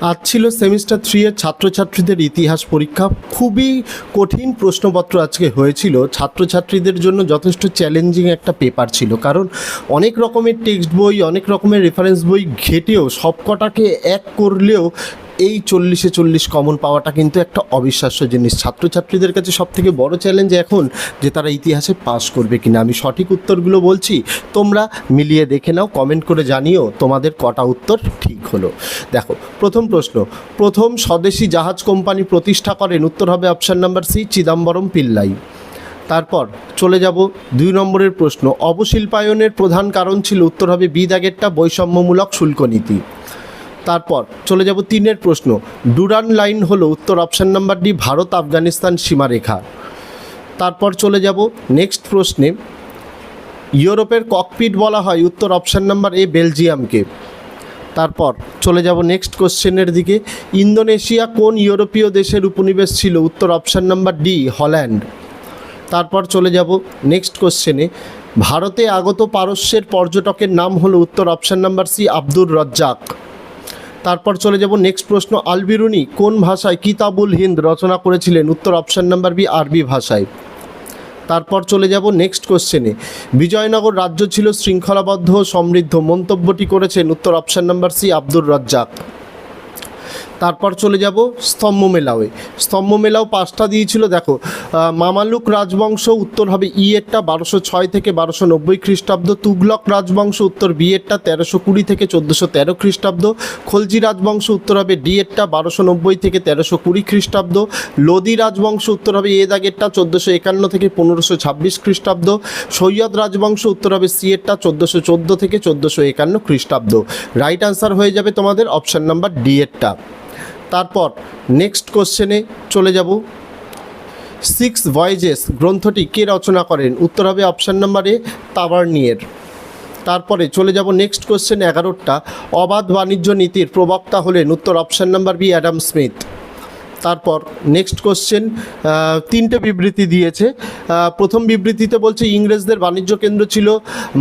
আজ ছিল semester three এর ছাত্রছাত্রীদের ইতিহাস পরীক্ষা। খুবই কঠিন প্রশ্নপত্র আজকে হয়েছিল। ছাত্রছাত্রীদের জন্য যথেষ্ট চ্যালেঞ্জিং একটা পেপার ছিল। কারণ অনেক রকমের টেক্সট বই, অনেক রকমের রেফারেন্স বই ঘেটেও সবকটাকে এক করলেও এই চল্লিশে চল্লিশ কমন পাওয়াটা কিন্তু একটা অবিশ্বাস্য জিনিস। ছাত্রছাত্রীদের কাছে সব থেকে বড় চ্যালেঞ্জ এখন যে তারা ইতিহাসে পাস করবে কিনা। আমি সঠিক উত্তরগুলো বলছি, তোমরা মিলিয়ে দেখে নাও কমেন্ট করে জানিও তোমাদের কটা উত্তর ঠিক হলো। দেখো, প্রথম প্রশ্ন, প্রথম স্বদেশি জাহাজ কোম্পানি প্রতিষ্ঠা করেন, উত্তর হবে option number C Chidambaram Pillai. তারপর চলে যাব দুই নম্বরের প্রশ্ন, অবশিল্পায়নের প্রধান কারণ ছিল, উত্তর হবে বি, দাগেরটা বৈষম্যমূলক শুল্ক নীতি তারপর চলে যাব তিনের প্রশ্ন। ডুরান লাইন হলো উত্তর option number D, Bharat Afghanistan সীমারেখা। তারপর চলে যাব নেক্সট প্রশ্নে। ইউরোপের ককপিট বলা হয় উত্তর অপশান নাম্বার এ, বেলজিয়ামকে। তারপর চলে যাব নেক্সট কোশ্চেনের দিকে। ইন্দোনেশিয়া কোন ইউরোপীয় দেশের উপনিবেশ ছিল? উত্তর অপশান নাম্বার ডি, হল্যান্ড। তারপর চলে যাব নেক্সট কোশ্চেনে। ভারতে আগত পারস্যের পর্যটকের নাম হলো উত্তর option number C, Abdur Razzaq. তারপর চলে যাব নেক্সট প্রশ্ন, আলবিরুনি কোন ভাষায় কিতাবুল হিন্দ রচনা করেছিলেন? উত্তর অপশান নাম্বার বি আরবি ভাষায়। তারপর চলে যাব নেক্সট কোশ্চেনে বিজয়নগর রাজ্য ছিল শৃঙ্খলাবদ্ধ সমৃদ্ধ, মন্তব্যটি করেছেন উত্তর option number C Abdur Razzak. তারপর চলে যাব স্তম্ভ মেলাওয়ে স্তম্ভ মেলাও পাঁচটা দিয়েছিল, দেখো। মামালুক রাজবংশ উত্তর হবে ই এরটা বারোশো ছয় থেকে বারোশো নব্বই খ্রিস্টাব্দ, তুগলক রাজবংশ উত্তর বি এরটা তেরোশো কুড়ি থেকে চোদ্দোশো তেরো খ্রিস্টাব্দ, খলজি রাজবংশ উত্তর হবে ডি এরটা বারোশো নব্বই থেকে তেরোশো কুড়ি খ্রিস্টাব্দ, লোদি রাজবংশ উত্তর হবে এ দাগেরটা চোদ্দোশো একান্ন থেকে পনেরোশো ছাব্বিশ খ্রিস্টাব্দ, সৈয়দ রাজবংশ উত্তর হবে সি এরটা চোদ্দোশো চোদ্দ থেকে চোদ্দোশো একান্ন খ্রিস্টাব্দ। রাইট আনসার হয়ে যাবে তোমাদের অপশান নাম্বার ডি এরটা তারপর নেক্সট কোশ্চেনে চলে যাব। সিক্স ভয়েজেস গ্রন্থটি কে রচনা করেন? উত্তর হবে অপশান নাম্বারে তাবার্নিয়ের। তারপরে চলে যাব নেক্সট কোশ্চেন এগারোটা। অবাধ বাণিজ্য নীতির প্রবক্তা হলেন উত্তর option number B, Adam Smith. তারপর নেক্সট কোশ্চেন তিনটে বিবৃতি দিয়েছে। প্রথম বিবৃতিতে বলছে, ইংরেজদের বাণিজ্য কেন্দ্র ছিল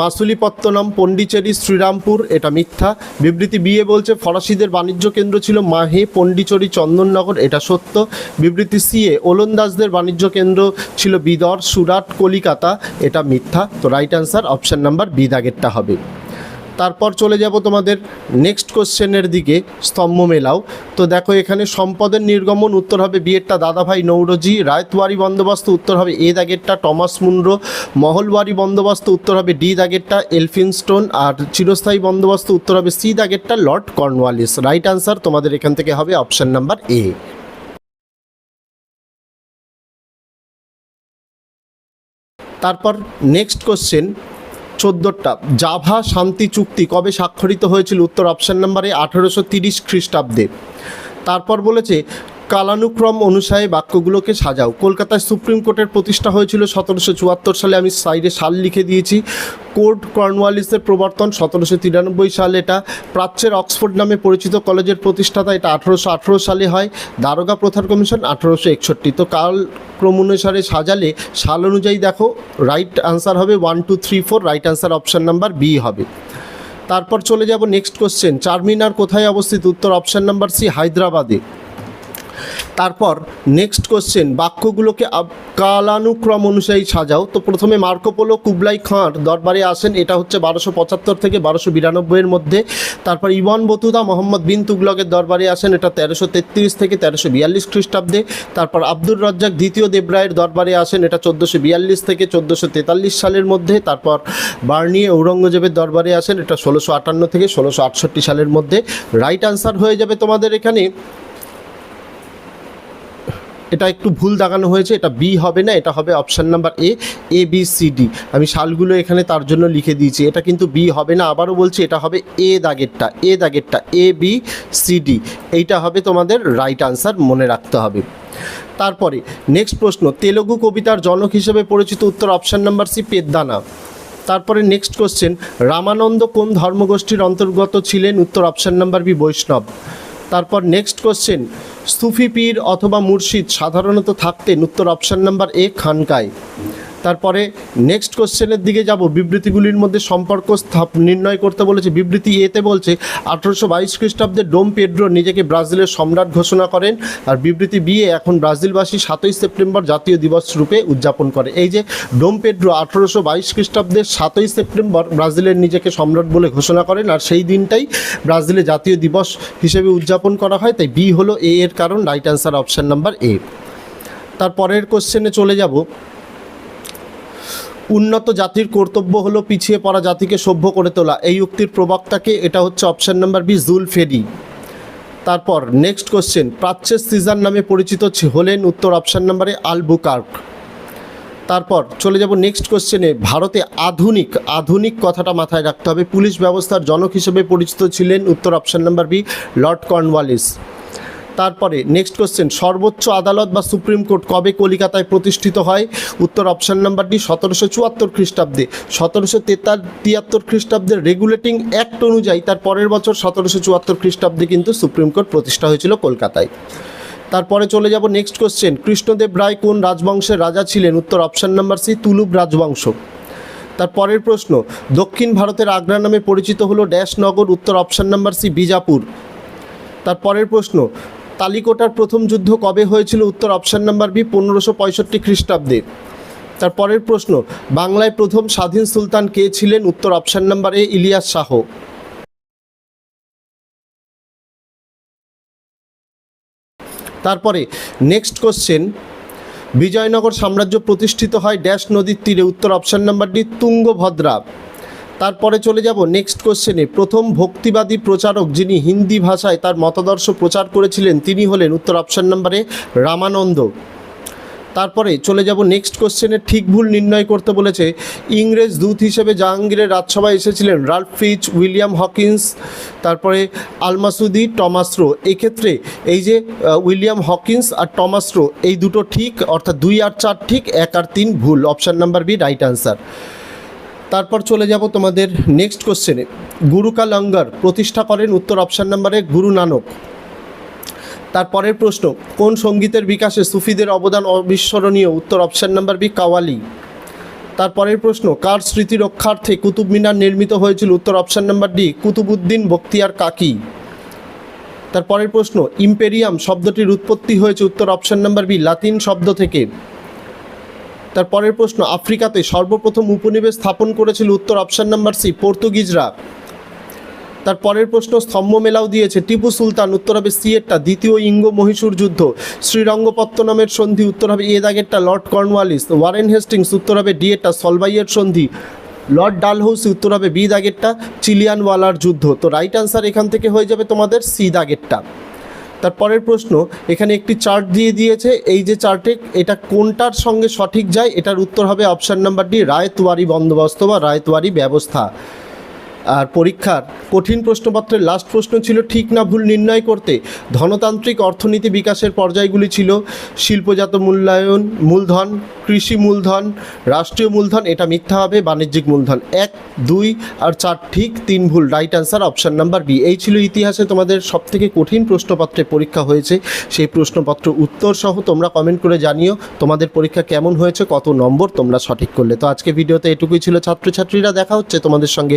মাসুলিপত্তনম, পন্ডিচেরি, শ্রীরামপুর, এটা মিথ্যা। বিবৃতি বিয়ে বলছে, ফরাসিদের বাণিজ্য কেন্দ্র ছিল মাহে, পন্ডিচেরি, চন্দননগর, এটা সত্য। বিবৃতি সিএ ওলন্দাজদের বাণিজ্য কেন্দ্র ছিল বিদর, সুরাট, কলিকাতা, এটা মিথ্যা। তো right answer option number B দাগেরটা হবে। তারপর চলে যাব তোমাদের নেক্সট কোশ্চেনের দিকে, স্তম্ভ মেলাও। তো দেখো এখানে সম্পদের নির্গমন উত্তর হবে বিয়েরটা দাদাভাই নৌরজি, রায়তওয়ারি বন্দোবস্ত উত্তর হবে এ দাগেরটা টমাস মুন্ড্রো, মহলওয়ারি বন্দোবস্ত উত্তর হবে ডি দাগেরটা এলফিনস্টোন, আর চিরস্থায়ী বন্দোবস্ত উত্তর হবে সি দাগেরটা লর্ড কর্নওয়ালিস। রাইট আনসার তোমাদের এখান থেকে হবে অপশান নাম্বার এ তারপর নেক্সট কোশ্চেন চোদ্দোটা। জাভা শান্তি চুক্তি কবে স্বাক্ষরিত হয়েছিল? উত্তর অপশান নাম্বারে আঠেরোশো তিরিশ খ্রিস্টাব্দে। তারপর বলেছে কালানুক্রম অনুসারে বাক্যগুলোকে সাজাও। কলকাতায় সুপ্রিম কোর্টের প্রতিষ্ঠা হয়েছিল সতেরোশো চুয়াত্তর সালে। আমি সাইডে সাল লিখে দিয়েছি। কোর্ট কর্নওয়ালিসের প্রবর্তন সতেরোশো তিরানব্বই সালে। এটা প্রাচ্যের অক্সফোর্ড নামে পরিচিত কলেজের প্রতিষ্ঠাতা। এটা আঠেরোশো আঠেরো সালে হয়। দারোগা প্রথার কমিশন আঠেরোশো একষট্টি। তো কাল ক্রম অনুসারে সাজালে সাল অনুযায়ী দেখো, রাইট আনসার হবে one, two, three, four, right answer option number B হবে। তারপর চলে যাব নেক্সট কোশ্চেন। চারমিনার কোথায় অবস্থিত? উত্তর অপশান নাম্বার সি, হায়দ্রাবাদে। তারপর নেক্সট কোশ্চেন বাক্যগুলোকে কালানুক্রম অনুযায়ী সাজাও। তো প্রথমে মার্কোপোলো, কুবলাই খাঁর দরবারে আসেন। এটা হচ্ছে বারোশো পঁচাত্তর থেকে বারোশো বিরানব্বইয়ের মধ্যে। তারপর ইওয়ান বতুদা মোহাম্মদ বিন তুগলকের দরবারে আসেন। এটা তেরোশো তেত্রিশ থেকে তেরোশো বিয়াল্লিশ খ্রিস্টাব্দে। তারপর আব্দুর রাজ্জাক দ্বিতীয় দেবরায়ের দরবারে আসেন। এটা চোদ্দোশো বিয়াল্লিশ থেকে চোদ্দোশো তেতাল্লিশ সালের মধ্যে। তারপর বার্নিয়ে ঔরঙ্গজেবের দরবারে আসেন। এটা ষোলোশো আটান্ন থেকে ষোলোশো আটষট্টি সালের মধ্যে। রাইট আনসার হয়ে যাবে তোমাদের এখানে। এটা একটু ভুল দাগানো হয়েছে, এটা বি হবে না, এটা হবে option number A A B C D আমি সালগুলো এখানে তার জন্য লিখে দিয়েছি, এটা কিন্তু বি হবে না, আবারও বলছি এটা হবে এ দাগেরটা এ দাগেরটা এ বি সি ডি এইটা হবে তোমাদের রাইট আনসার মনে রাখতে হবে। তারপরে নেক্সট প্রশ্ন, তেলুগু কবিতার জনক হিসেবে পরিচিত উত্তর অপশান নাম্বার সি পেদ্দানা। তারপরে নেক্সট কোশ্চেন রামানন্দ কোন ধর্মগোষ্ঠীর অন্তর্গত ছিলেন? উত্তর অপশান নাম্বার বি বৈষ্ণব। তারপর নেক্সট কোশ্চেন সুফি পীর অথবা মুর্শিদ সাধারণত থাকতেন। উত্তর অপশান নাম্বার এ খানকায়। তারপরে নেক্সট কোশ্চেনের দিকে যাব। বিবৃতিগুলির মধ্যে সম্পর্ক স্থাপ নির্ণয় করতে বলেছে। বিবৃতি এতে বলছে, আঠারোশো বাইশ খ্রিস্টাব্দে ডোম পেড্রো নিজেকে ব্রাজিলের সম্রাট ঘোষণা করেন আর বিবৃতি বিয়ে এখন ব্রাজিলবাসী সাতই সেপ্টেম্বর জাতীয় দিবস রূপে উদযাপন করে। এই যে ডোম পেড্রো আঠারোশো বাইশ খ্রিস্টাব্দের সাতই সেপ্টেম্বর ব্রাজিলের নিজেকে সম্রাট বলে ঘোষণা করেন আর সেই দিনটাই ব্রাজিলে জাতীয় দিবস হিসেবে উদযাপন করা হয়। তাই বি হলো এ এর কারণ right answer option number A তারপরের কোশ্চেনে চলে যাব। উন্নত জাতির কর্তব্য হলো পিছিয়ে পড়া জাতিকে সভ্য করে তোলা। এই উক্তির প্রবক্তাকে এটা হচ্ছে option number B Jules Ferry তারপর নেক্সট কোশ্চেন প্রাচ্যের সিজার নামে পরিচিত হলেন উত্তর অপশান নাম্বারে আলবুকার্ক। তারপর চলে যাব নেক্সট কোশ্চেনে ভারতে আধুনিক আধুনিক কথাটা মাথায় রাখতে হবে। পুলিশ ব্যবস্থার জনক হিসেবে পরিচিত ছিলেন উত্তর option number B, Lord Cornwallis. তারপরে নেক্সট কোশ্চেন সর্বোচ্চ আদালত বা সুপ্রিম কোর্ট কবে কলিকাতায় প্রতিষ্ঠিত হয়? উত্তর অপশান নাম্বার ডি সতেরোশো চুয়াত্তর খ্রিস্টাব্দে। সতেরোশো তেতার তিয়াত্তর খ্রিস্টাব্দের রেগুলেটিং অ্যাক্ট অনুযায়ী তার পরের বছর সতেরোশো চুয়াত্তর খ্রিস্টাব্দে কিন্তু সুপ্রিম কোর্ট প্রতিষ্ঠা হয়েছিল কলকাতায়। তারপরে চলে যাব নেক্সট কোশ্চেন কৃষ্ণদেব রায় কোন রাজবংশের রাজা ছিলেন? উত্তর অপশান নাম্বার সি তুলুব রাজবংশ। তার পরের প্রশ্ন, দক্ষিণ ভারতের আগ্রা নামে পরিচিত হলো ড্যাশ নগর, উত্তর অপশান নাম্বার সি বিজাপুর। তার পরের প্রশ্ন তালিকোটার প্রথম যুদ্ধ কবে হয়েছিল? উত্তর অপশান নাম্বার বি, পনেরোশো পঁয়ষট্টি খ্রিস্টাব্দে। তার পরের প্রশ্ন, বাংলায় প্রথম স্বাধীন সুলতান কে ছিলেন? উত্তর option number A, Ilyas Shah. তারপরে নেক্সট কোশ্চেন বিজয়নগর সাম্রাজ্য প্রতিষ্ঠিত হয় ড্যাশ নদীর তীরে। উত্তর অপশান নাম্বার ডি, তুঙ্গভদ্রা। তারপরে চলে যাব নেক্সট কোশ্চেনে প্রথম ভক্তিবাদী প্রচারক যিনি হিন্দি ভাষায় তার মতাদর্শ প্রচার করেছিলেন, তিনি হলেন উত্তর অপশান নাম্বারে রামানন্দ। তারপরে চলে যাব নেক্সট কোশ্চেনের ঠিক ভুল নির্ণয় করতে বলেছে ইংরেজ দূত হিসেবে জাহাঙ্গীরের রাজসভায় এসেছিলেন রাল্ফ উইলিয়াম হকিন্স, তারপরে আলমাসুদি টমাসরো। এক্ষেত্রে এই যে উইলিয়াম হকিন্স আর টমাসরো, এই দুটো ঠিক, অর্থাৎ দুই আর চার ঠিক, এক আর তিন ভুল। Option number B right answer তারপর চলে যাব তোমাদের নেক্সট কোশ্চেনে গুরু কা লঙ্গর প্রতিষ্ঠা করেন, উত্তর অপশান নাম্বারে গুরু নানক। তারপরের প্রশ্ন, কোন সঙ্গীতের বিকাশে সুফিদের অবদান অবিস্মরণীয়? উত্তর অপশান নাম্বার বি কাওয়ালি। তারপরের প্রশ্ন, কার স্মৃতি রক্ষার্থে কুতুব মিনার নির্মিত হয়েছিল? উত্তর option number D Qutbuddin Bakhtiyar Kaki. তারপরের প্রশ্ন, ইম্পেরিয়াম শব্দটির উৎপত্তি হয়েছে? উত্তর অপশান নাম্বার বি লাতিন শব্দ থেকে। তারপরের প্রশ্ন, আফ্রিকাতে সর্বপ্রথম উপনিবেশ স্থাপন করেছিল উত্তর অপশান নাম্বার সি, পর্তুগিজরা। তার পরের প্রশ্ন, স্তম্ভ মেলাও দিয়েছে টিপু সুলতান, উত্তর হবে সি এরটা, দ্বিতীয় ইঙ্গ মহীশূর যুদ্ধ। শ্রীরঙ্গপত্তনমের সন্ধি, উত্তর হবে এ দাগেরটা, লর্ড কর্নওয়ালিস। ওয়ারেন হেস্টিংস, উত্তর হবে ডি এরটা সলবাইয়ের সন্ধি। লর্ড ডালহৌসি, উত্তর হবে বি দাগেরটা, চিলিয়ানওয়ালার যুদ্ধ। তো রাইট আনসার এখান থেকে হয়ে যাবে তোমাদের সি দাগেরটা। তারপরের প্রশ্ন, এখানে একটি চার্ট দিয়ে দিয়েছে, এই যে চার্টে এটা কোনটার সঙ্গে সঠিক যায়, এটার উত্তর হবে অপশান নাম্বার ডি রায়তওয়ারি বন্দোবস্ত বা রায়তওয়ারি ব্যবস্থা। আর পরীক্ষার কঠিন প্রশ্নপত্রের লাস্ট প্রশ্ন ছিল, ঠিক না, ভুল নির্ণয় করতে। ধনতান্ত্রিক অর্থনীতি বিকাশের পর্যায়গুলি ছিল, শিল্পজাত মূল্যায়ন, মূলধন, কৃষি মূলধন, রাষ্ট্রীয় মূলধন, এটা মিথ্যা হবে, বাণিজ্যিক মূলধন। এক, দুই, আর চার, ঠিক তিন, ভুল। Right answer option number B এই ছিল ইতিহাসে তোমাদের সবথেকে কঠিন প্রশ্নপত্রে পরীক্ষা হয়েছে। সেই প্রশ্নপত্র উত্তর সহ তোমরা কমেন্ট করে জানিও, তোমাদের পরীক্ষা কেমন হয়েছে, কত নম্বর তোমরা সঠিক করলে। তো আজকে ভিডিওতে এটুকুই ছিল ছাত্রছাত্রীরা, দেখা হচ্ছে তোমাদের সঙ্গে